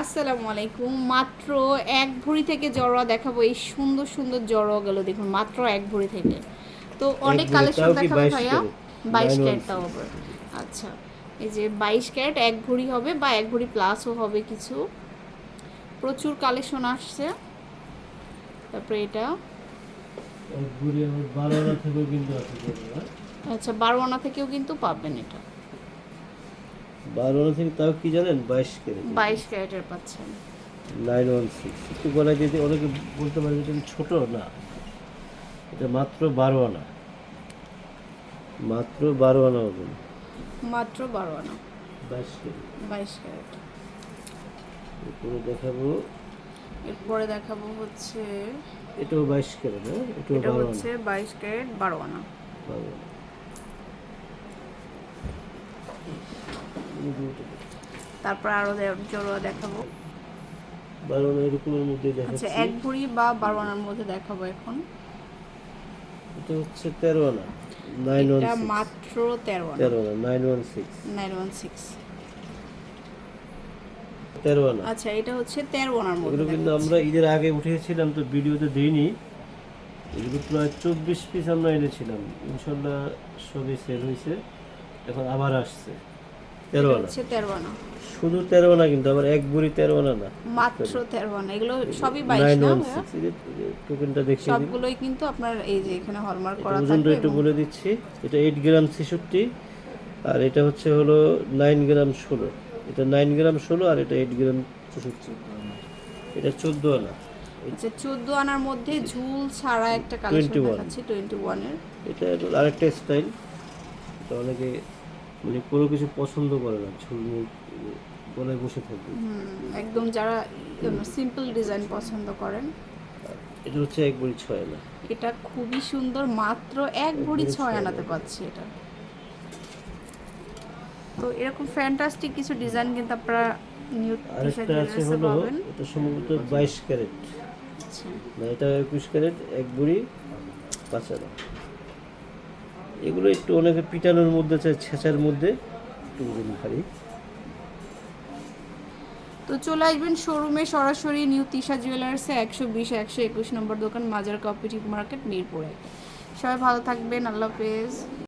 আসসালামু আলাইকুম। মাত্র এক ভরি থেকে জড়োয়া দেখাবো এই সুন্দর সুন্দর জড়োয়াগুলো দেখুন মাত্র এক ভরি থেকে। তো অনেক কালেকশন দেখাবো ভাইয়া? বাইশ Nine one ক্যারেট। তাও আবার আচ্ছা এই যে বাইশ ক্যারেট এক ভরি হবে বা এক ভরি প্লাসও হবে কিছু। প্রচুর কালেকশন আসছে। তারপরে এটা? আচ্ছা বারো আনা থেকেও কিন্তু পাবেন এটা। আনা থেকে তাও কি জানেন? বাইশ কেজি বাইশ ক্যারেটের পাচ্ছেন। Nine one six. একটু গলায় যদি অনেকে বলতে পারে যে এটা ছোট না। এটা মাত্র বারো আনা। মাত্র বারো আনা হবে। মাত্র বারো আনা। বাইশ কেজি বাইশ ক্যারেট। এরপরে দেখাবো। এরপরে দেখাবো হচ্ছে এটাও বাইশ কেজি না এটাও বারো হচ্ছে বাইশ ক্যারেট বারো আনা। বারো আনা। তারপর আরও জড়োয়া দেখাবো। বারো আনা এরকমের মধ্যে আচ্ছা দেখাচ্ছি এক ভরি বা বারো আনার মধ্যে দেখাবো এখন। এটা হচ্ছে তেরো আনা নাইন ওয়ান মাত্র তেরো আনা তেরো আনা nine one six nine one six তেরো আনা আচ্ছা এটা হচ্ছে তেরো আনার মধ্যে এগুলো কিন্তু আমরা ঈদের আগে উঠিয়েছিলাম তো ভিডিওতে দিইনি। এগুলো প্রায় চব্বিশ পিস আমরা এনেছিলাম। ইনশাল্লাহ সবই সেল হয়েছে। এখন আবার আসছে। তেরো আনা। হচ্ছে তেরো আনা। শুধু তেরো আনা কিন্তু আবার এক বুড়ি তেরো আনা না। মাত্র তেরো। আনা এগুলো সবই বাইশ না? টোকেনটা দিন সবগুলোই কিন্তু আপনার এই যে এখানে হলমার্ক করা ওজনটা একটু বলে দিচ্ছি। এটা এইট গ্রাম ছেষট্টি আর এটা হচ্ছে হলো নাইন গ্রাম ষোলো। এটা নাইন গ্রাম ষোলো আর এটা এইট গ্রাম ছেষট্টি। এটা চোদ্দ আনা। আচ্ছা চোদ্দ আনার মধ্যে ঝুল ছাড়া একটা কালেকশন 21 দেখাচ্ছি টোয়েন্টি ওয়ানের এটা একটু আরেকটা স্টাইল এটা অনেকে মানে কোনো কিছু পছন্দ করে না গলায় বসে থাকবে একদম যারা সিম্পল ডিজাইন পছন্দ করেন। এটা হচ্ছে এক ছয় না এটা খুবই সুন্দর মাত্র এক ভরি ছয় আনাতে পাচ্ছি এটা। তো এরকম ফ্যান্টাস্টিক কিছু ডিজাইন কিন্তু আপনারা নিউ আরেকটা আছে হলো এটা সম্ভবত বাইশ ক্যারেট। আচ্ছা। না এটা একুশ ক্যারেট এক বুড়ি পাঁচ আনা। এগুলো একটু অনেকে পিটানোর মধ্যে চায় ছেঁচার মধ্যে। একটু ভারী তো চলে আসবেন শোরুমে সরাসরি নিউ তিশা জুয়েলার্সে একশো বিশ, একশো একুশ নম্বর দোকান, মাজার কপারেটিভ মার্কেট মিরপুরে। সবাই ভালো থাকবেন, আল্লাহ হাফেজ।